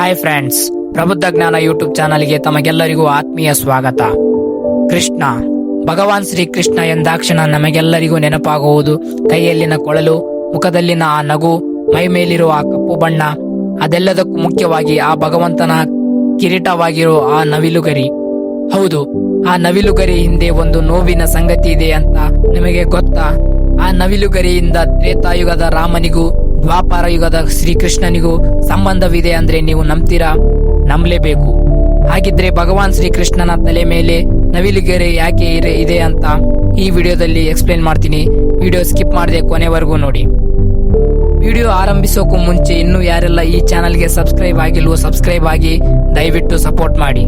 Hi friends ಪ್ರಬುದ್ಧ ಜ್ಞಾನ YouTube ಚಾನಲ್ಗೆ ತಮಗೆಲ್ಲರಿಗೂ ಆತ್ಮೀಯ ಸ್ವಾಗತ. ಕೃಷ್ಣ. ಭಗವಾನ್ ಶ್ರೀ ಕೃಷ್ಣ ಎಂದಾಕ್ಷಣ ನಮಗೆಲ್ಲರಿಗೂ ನೆನಪಾಗುವುದು. ಕೈಯಲ್ಲಿನ ಕೊಳಲು, ಮುಖದಲ್ಲಿನ ಆ ನಗು, ಮೈ ಮೇಲಿರುವ ಆ ಕಪ್ಪು ಬಣ್ಣ, ಅದೆಲ್ಲದಕ್ಕೂ ಮುಖ್ಯವಾಗಿ ಆ ಭಗವಂತನ ಕಿರೀಟವಾಗಿರೋ ಆ ನವಿಲುಗರಿ. ಹೌದು, ಆ ನವಿಲುಗರಿ ಹಿಂದೆ ಒಂದು ನೋವಿನ ಸಂಗತಿ ಇದೆ ಅಂತ ನಿಮಗೆ ಗೊತ್ತಾ? ಆ ನವಿಲುಗರಿಯಿಂದ ತ್ರೇತಾಯುಗದ ರಾಮನಿಗೂ ದ್ವಾಪಾರ ಯುಗದ ಶ್ರೀಕೃಷ್ಣನಿಗೂ ಸಂಬಂಧವಿದೆ ಅಂದ್ರೆ ನೀವು ನಂಬ್ತೀರಾ? ನಂಬಲೇಬೇಕು. ಹಾಗಿದ್ರೆ ಭಗವಾನ್ ಶ್ರೀಕೃಷ್ಣನ ತಲೆ ಮೇಲೆ ನವಿಲುಗೆರೆ ಯಾಕೆ ಇದೆ ಅಂತ ಈ ವಿಡಿಯೋದಲ್ಲಿ ಎಕ್ಸ್ಪ್ಲೇನ್ ಮಾಡ್ತೀನಿ. ವಿಡಿಯೋ ಸ್ಕಿಪ್ ಮಾಡದೆ ಕೊನೆವರೆಗೂ ನೋಡಿ. ವಿಡಿಯೋ ಆರಂಭಿಸೋಕ್ಕೂ ಮುಂಚೆ ಇನ್ನೂ ಯಾರೆಲ್ಲ ಈ ಚಾನಲ್ಗೆ ಸಬ್ಸ್ಕ್ರೈಬ್ ಆಗಿಲ್ವೋ ಸಬ್ಸ್ಕ್ರೈಬ್ ಆಗಿ ದಯವಿಟ್ಟು ಸಪೋರ್ಟ್ ಮಾಡಿ.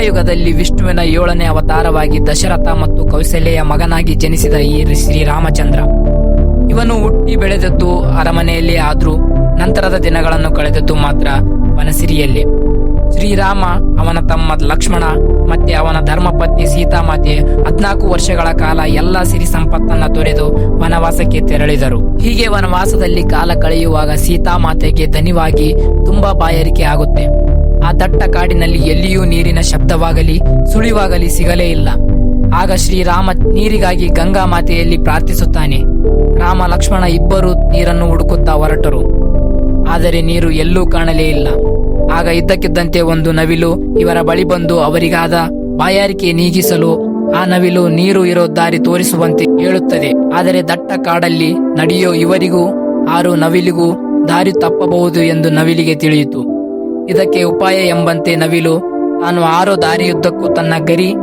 ತ್ರೇತಾಯುಗದಲ್ಲಿ ವಿಷ್ಣುವಿನ ಏಳನೇ ಅವತಾರವಾಗಿ ದಶರಥ ಮತ್ತು ಕೌಶಲ್ಯ ಮಗನಾಗಿ ಜನಿಸಿದ ಈ ಶ್ರೀರಾಮಚಂದ್ರ. ಇವನು ಹುಟ್ಟಿ ಬೆಳೆದದ್ದು ಅರಮನೆಯಲ್ಲಿ ಆದ್ರೂ ನಂತರದ ದಿನಗಳನ್ನು ಕಳೆದದ್ದು ಮಾತ್ರ ವನಸಿರಿಯಲ್ಲಿ ಶ್ರೀರಾಮ, ಅವನ ತಮ್ಮ ಲಕ್ಷ್ಮಣ ಮತ್ತೆ ಅವನ ಧರ್ಮಪತ್ನಿ ಸೀತಾಮಾತೆ ಹದ್ನಾಲ್ಕು ವರ್ಷಗಳ ಕಾಲ ಎಲ್ಲ ಸಿರಿ ಸಂಪತ್ತನ್ನ ತೊರೆದು ವನವಾಸಕ್ಕೆ ತೆರಳಿದರು. ಹೀಗೆ ವನವಾಸದಲ್ಲಿ ಕಾಲ ಕಳೆಯುವಾಗ ಸೀತಾಮಾತೆಗೆ ದನಿವಾಗಿ ತುಂಬಾ ಬಾಯಾರಿಕೆ ಆಗುತ್ತೆ. ಆ ದಟ್ಟ ಕಾಡಿನಲ್ಲಿ ಎಲ್ಲಿಯೂ ನೀರಿನ ಶಬ್ದವಾಗಲಿ, ಸುಳಿವಾಗಲಿ ಸಿಗಲೇ ಇಲ್ಲ. ಆಗ ಶ್ರೀರಾಮ ನೀರಿಗಾಗಿ ಗಂಗಾ ಮಾತೆಯಲ್ಲಿ ಪ್ರಾರ್ಥಿಸುತ್ತಾನೆ. ರಾಮ, ಲಕ್ಷ್ಮಣ ಇಬ್ಬರು ನೀರನ್ನು ಹುಡುಕುತ್ತಾ ಹೊರಟರು. ಆದರೆ ನೀರು ಎಲ್ಲೂ ಕಾಣಲೇ ಇಲ್ಲ. ಆಗ ಇದ್ದಕ್ಕಿದ್ದಂತೆ ಒಂದು ನವಿಲು ಇವರ ಬಳಿ ಬಂದು ಅವರಿಗಾದ ಬಾಯಾರಿಕೆ ನೀಗಿಸಲು ಆ ನವಿಲು ನೀರು ಇರೋ ದಾರಿ ತೋರಿಸುವಂತೆ ಹೇಳುತ್ತದೆ. ಆದರೆ ದಟ್ಟ ಕಾಡಲ್ಲಿ ನಡೆಯೋ ಇವರಿಗೂ, ಆರು ನವಿಲಿಗೂ ದಾರಿ ತಪ್ಪಬಹುದು ಎಂದು ನವಿಲಿಗೆ ತಿಳಿಯಿತು. ಇದಕ್ಕೆ ಉಪಾಯ ಎಂಬಂತೆ ನವಿಲು ತಾನು ಆರೋ ದಾರಿಯುದ್ದಕ್ಕೂ ತನ್ನ ಗರಿ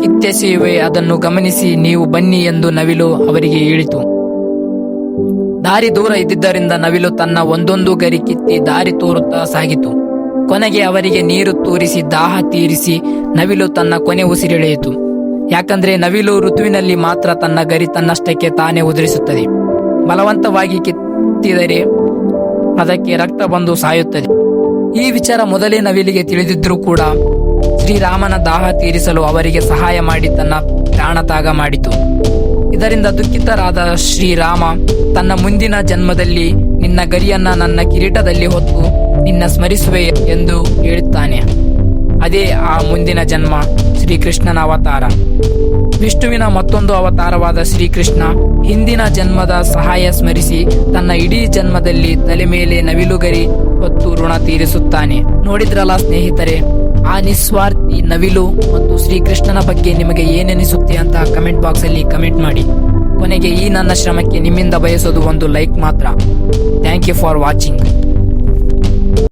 ಕಿತ್ತೆಸೆಯುವೆ, ಅದನ್ನು ಗಮನಿಸಿ ನೀವು ಬನ್ನಿ ಎಂದು ನವಿಲು ಅವರಿಗೆ ಹೇಳಿತು. ದಾರಿ ದೂರ ಇದ್ದಿದ್ದರಿಂದ ನವಿಲು ತನ್ನ ಒಂದೊಂದು ಗರಿ ಕಿತ್ತಿ ದಾರಿ ತೋರುತ್ತಾ ಸಾಗಿತು. ಕೊನೆಗೆ ಅವರಿಗೆ ನೀರು ತೋರಿಸಿ ದಾಹ ತೀರಿಸಿ ನವಿಲು ತನ್ನ ಕೊನೆ ಉಸಿರೆಳೆಯಿತು. ಯಾಕಂದ್ರೆ ನವಿಲು ಋತುವಿನಲ್ಲಿ ಮಾತ್ರ ತನ್ನ ಗರಿ ತನ್ನಷ್ಟಕ್ಕೆ ತಾನೇ ಉದುರಿಸುತ್ತದೆ. ಬಲವಂತವಾಗಿ ಕಿತ್ತಿದರೆ ಅದಕ್ಕೆ ರಕ್ತ ಬಂದು ಸಾಯುತ್ತದೆ. ಈ ವಿಚಾರ ಮೊದಲೇ ನವಿಲಿಗೆ ತಿಳಿದಿದ್ರೂ ಕೂಡ ಶ್ರೀರಾಮನ ದಾಹ ತೀರಿಸಲು ಅವರಿಗೆ ಸಹಾಯ ಮಾಡಿ ತನ್ನ ಪ್ರಾಣತಾಗ ಮಾಡಿತು. ಇದರಿಂದ ದುಃಖಿತರಾದ ಶ್ರೀರಾಮ ತನ್ನ ಮುಂದಿನ ಜನ್ಮದಲ್ಲಿ ನಿನ್ನ ಗರಿಯನ್ನ ನನ್ನ ಕಿರೀಟದಲ್ಲಿ ಹೊತ್ತು ನಿನ್ನ ಸ್ಮರಿಸುವೆ ಎಂದು ಹೇಳುತ್ತಾನೆ. ಅದೇ ಆ ಮುಂದಿನ ಜನ್ಮ, ಶ್ರೀಕೃಷ್ಣನ ಅವತಾರ. ವಿಷ್ಣುವಿನ ಮತ್ತೊಂದು ಅವತಾರವಾದ ಶ್ರೀಕೃಷ್ಣ ಹಿಂದಿನ ಜನ್ಮದ ಸಹಾಯ ಸ್ಮರಿಸಿ ತನ್ನ ಇಡೀ ಜನ್ಮದಲ್ಲಿ ತಲೆ ಮೇಲೆ ನವಿಲುಗರಿ ಹೊತ್ತು ಋಣ ತೀರಿಸುತ್ತಾನೆ. ನೋಡಿದ್ರಲ್ಲ ಸ್ನೇಹಿತರೆ, ಆ ನಿಸ್ವಾರ್ಥಿ ನವಿಲು ಮತ್ತು ಶ್ರೀಕೃಷ್ಣನ ಬಗ್ಗೆ ನಿಮಗೆ ಏನೆನಿಸುತ್ತೆ ಅಂತ ಕಮೆಂಟ್ ಬಾಕ್ಸ್ ಅಲ್ಲಿ ಕಮೆಂಟ್ ಮಾಡಿ. ಕೊನೆಗೆ ಈ ನನ್ನ ಶ್ರಮಕ್ಕೆ ನಿಮ್ಮಿಂದ ಬಯಸೋದು ಒಂದು ಲೈಕ್ ಮಾತ್ರ. Thank you for watching.